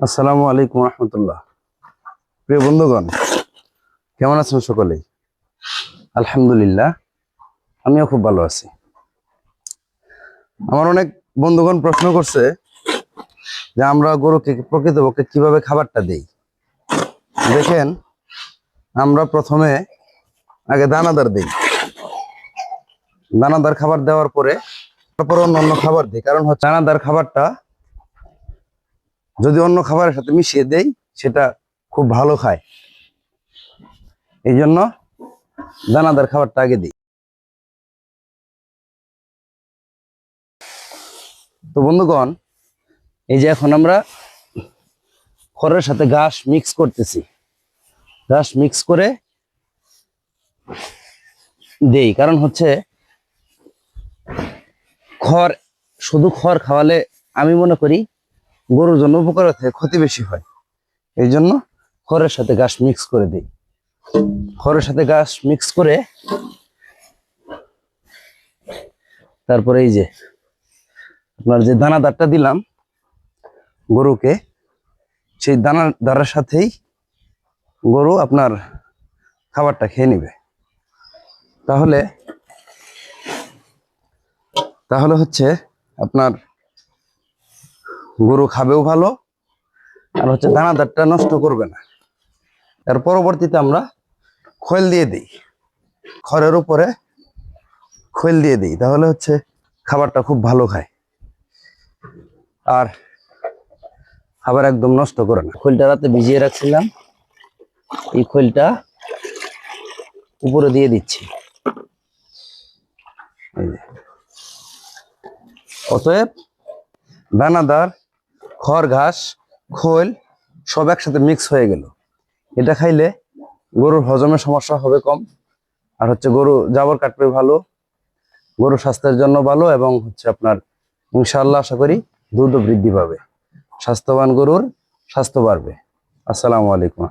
আসসালামু আলাইকুম রহমতুল্লাহ। প্রিয় বন্ধুগণ, কেমন আছেন সকলেই? আলহামদুলিল্লাহ, আমিও খুব ভালো আছি। আমার অনেক বন্ধুগণ প্রশ্ন করছে যে আমরা গরুকে, প্রকৃতপক্ষে কীভাবে খাবারটা দেই? দেখেন, আমরা প্রথমে আগে দানাদার দিই। দানাদার খাবার দেওয়ার পরে তারপর অন্য অন্য খাবার দিই। কারণ হচ্ছে দানাদার খাবারটা যদি অন্য খাবারের সাথে মিশিয়ে দেই, সেটা খুব ভালো খায়। এই জন্য দানাদার খাবারটা আগে দিই। তো বন্ধুগণ, এই যে এখন আমরা খড়ের সাথে ঘাস মিক্স করতেছি। ঘাস মিক্স করে দেই। কারণ হচ্ছে, খড়, শুধু খড় খাওয়ালে আমি মনে করি গরুর জন্য উপকার থেকে ক্ষতি বেশি হয়। এই জন্য খড়ের সাথে ঘাস মিক্স করে দিই। খড়ের সাথে ঘাস মিক্স করে তারপরে এই যে আপনার যে দানাদারটা দিলাম, গরুকে, সেই দানা দানার সাথেই গরু আপনার খাবারটা খেয়ে নেবে। তাহলে তাহলে হচ্ছে আপনার গরু খাবেও ভালো, আর হচ্ছে দানাদারটা নষ্ট করবে না। এর পরবর্তীতে আমরা খোল দিয়ে দিই, খড়ের উপরে খোল দিয়ে দিই, তাহলে হচ্ছে খাবারটা খুব ভালো খায়। আর খাবার একদম নষ্ট করে না। খোলটা রাতে ভিজিয়ে রাখছিলাম, এই খোলটা উপরে দিয়ে দিচ্ছি। অতএব দানাদার খড়, ঘাস, খোল সব একসাথে মিক্স হয়ে গেল। এটা খাইলে গরুর হজমের সমস্যা হবে কম, আর হচ্ছে গরু জাবর কাটবে ভালো, গরু স্বাস্থ্যের জন্য ভালো এবং হচ্ছে আপনার ইনশাল্লাহ আশা করি দুধ বৃদ্ধি পাবে। স্বাস্থ্যবান গরুর স্বাস্থ্য বাড়বে। আসসালামু আলাইকুম